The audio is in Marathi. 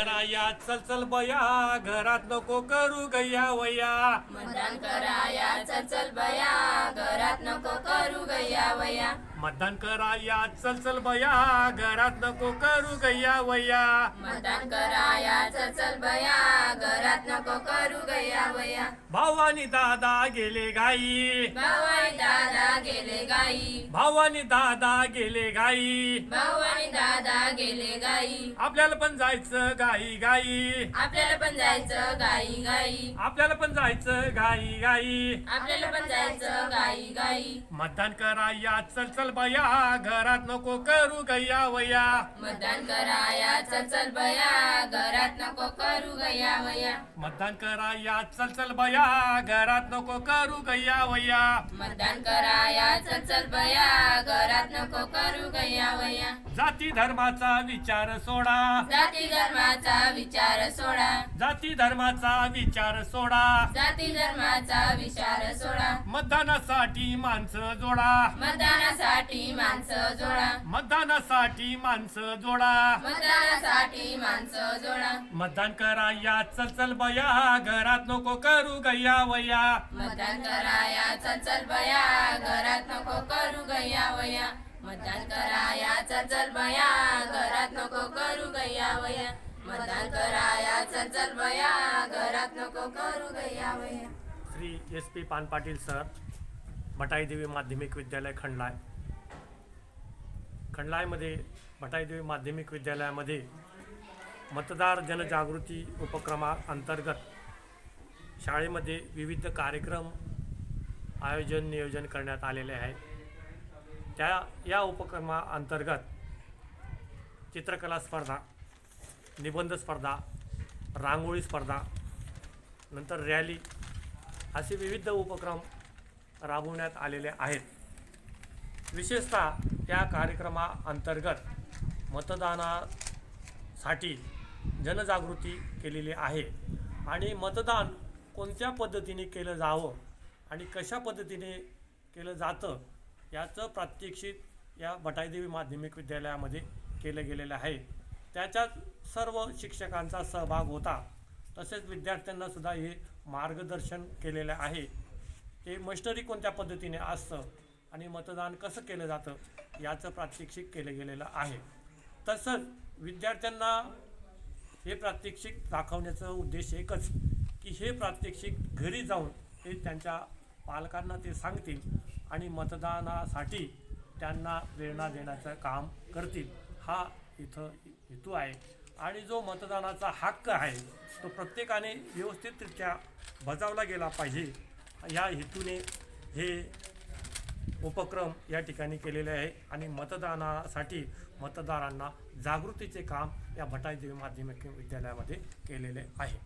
कराया चल चल बया घरात नको करू गया वया. मतदान कराया चल चल बया घरात नको करू गया वया. मतदान कराया चल चल बया घरात नको करू गया वया. मतदान कराया चल चल बया घरात नको करू गया वया. भावानी दादा गेले गाई. भावानी दादा गेले गाई. भावानी दादा गेले गाई. भावानी दादा गेले गाई. आपल्याला पण जायचं गाई गाई. आपल्याला पण जायचं गाई गाई. आपल्याला पण जायचं गाई गाई. आपल्याला पण जायचं गाई गाई. मतदान कराया चल चल बया घरात नको करू गया वया. मतदान कराया चल चल बया नको करू गया वया. मतदान कराया चल चल बया घरात नको करू गया वया. मतदान कराया चल चल बया घरात नको करू गया वया. जाती धर्माचा विचार सोडा. जाती धर्माचा विचार सोडा. जाती धर्माचा विचार सोडा. जाती धर्माचा विचार सोडा. मतदानासाठी माणसं जोडा. मतदानासाठी माणसं जोडा. मतदानासाठी माणसं जोडा. मतदानासाठी माणसं जोडा. मतदान कराया चल चल बया घरात नको करू गया वया. मतदान कराया चल चल बया घरात नको करू गया वया. मतदान कराया चल चल बया घरात नको करू गया वया. मतदान कराया चल चल बया घरात नको करू गया वया. श्री एस पी पान पाटील सर भटाईदेवी माध्यमिक विद्यालय खंडलाय. खंडलायमध्ये भटाईदेवी माध्यमिक विद्यालयामध्ये मतदार जनजागृती उपक्रमाअंतर्गत शाळेमध्ये विविध कार्यक्रम आयोजन नियोजन करण्यात आलेले आहे. त्या या उपक्रमाअंतर्गत चित्रकला स्पर्धा निबंध स्पर्धा रांगोळी स्पर्धा नंतर रॅली असे विविध उपक्रम राबवण्यात आलेले आहेत. विशेषतः त्या कार्यक्रमाअंतर्गत मतदानासाठी जनजागृती केलेली आहे. आणि मतदान कोणत्या पद्धतीने केलं जावं आणि कशा पद्धतीने केलं जातं याचं प्रात्यक्षिक या बटाईदेवी माध्यमिक विद्यालयामध्ये केलं गेलेलं आहे. त्याच्यात सर्व शिक्षकांचा सहभाग होता. तसेच विद्यार्थ्यांनासुद्धा हे मार्गदर्शन केलेलं आहे. ते मशनरी कोणत्या पद्धतीने असतं आणि मतदान कसं केलं जातं याचं प्रात्यक्षिक केलं गेलेलं आहे. तसंच विद्यार्थ्यांना हे प्रात्यक्षिक दाखवण्याचा उद्देश एकच की हे प्रात्यक्षिक घरी जाऊन ते त्यांच्या पालकांना ते सांगतील आणि मतदानासाठी त्यांना प्रेरणा देण्याचं काम करतील. हा इथं हेतू आहे. आणि जो मतदानाचा हक्क आहे तो प्रत्येकाने व्यवस्थितरित्या बजावला गेला पाहिजे. या हेतूने हे उपक्रम या ठिकाणी केलेले आहे आणि मतदानासाठी मतदारांना जागृतीचे काम या भटाईदेवी माध्यमिक विद्यालयामध्ये केलेले आहे.